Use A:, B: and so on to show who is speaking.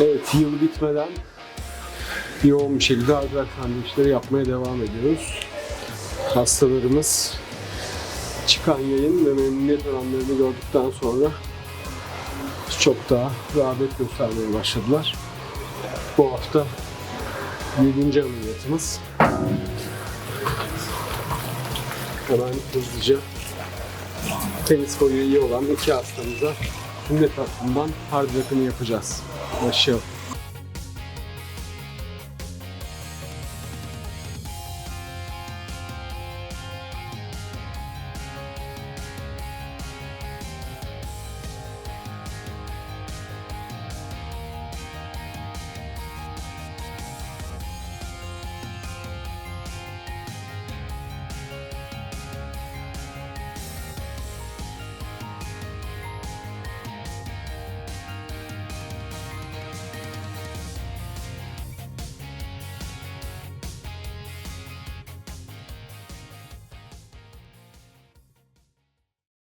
A: Evet, yıl bitmeden yoğun bir şekilde hardware sandviçleri yapmaya devam ediyoruz. Hastalarımız çıkan yayın ve memnuniyet oranlarını gördükten sonra çok daha rağbet göstermeye başladılar. Bu hafta 7. ameliyatımız. Hemen hızlıca tenis boyu iyi olan iki hastamıza sünnet hattından hard rock'ını yapacağız. Başlayalım.